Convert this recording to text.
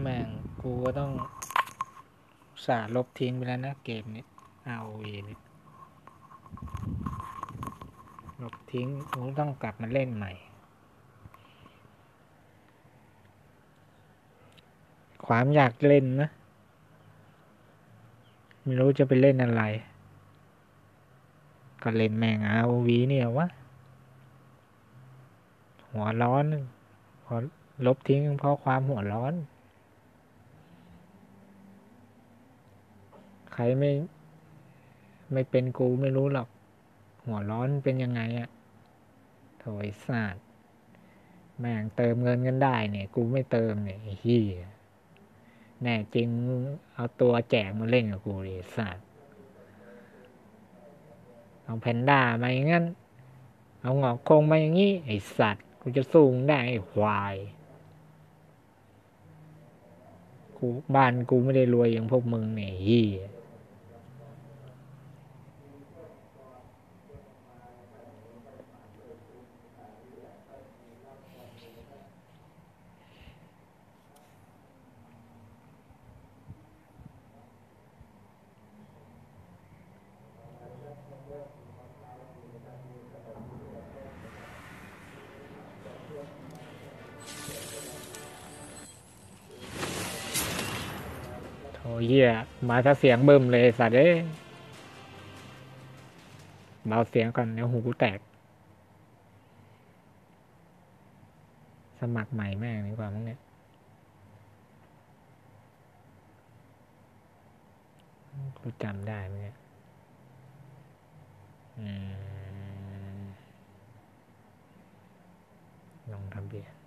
แม่งกูก็ต้องสาลบทิ้งไปแล้วนะเกมนี้ ROV นี่ลบทิ้งกูต้องกลับมาเล่นใหม่ ความอยากเล่นนะ ไม่รู้จะไปเล่นอะไร ก็เล่นแม่ง ROV เนี่ยวะ หัวร้อนพอลบทิ้งเพราะความหัวร้อน ใครไม่ ไม่เป็นกูไม่รู้หรอก หัวร้อนเป็นยังไงอะโถยสาดแม่งเติมเงินกันได้เนี่ย กูไม่เติมเนี่ยเฮียแน่จริงเอาตัวแจกมาเล่นกับกูเลยสัตว์เอาแพนด้ามาอย่างงั้น เอาหงอกคงมาอย่างงี้ ไอสัตว์ กูจะสู้มึงได้ไอ้ควาย กูบ้านกูไม่ได้รวยอย่างพวกมึงเนี่ยเฮีย โถเฮียมาถ้าเสียงเบิ่มเลยสัตว์เอ้ยเบาเสียงก่อนเดี๋ยวหูกูแตก สมัครใหม่แม่งดีกว่ามั้งเนี่ยกูจำได้ไหมเนี่ยอืมลองทำเบียร์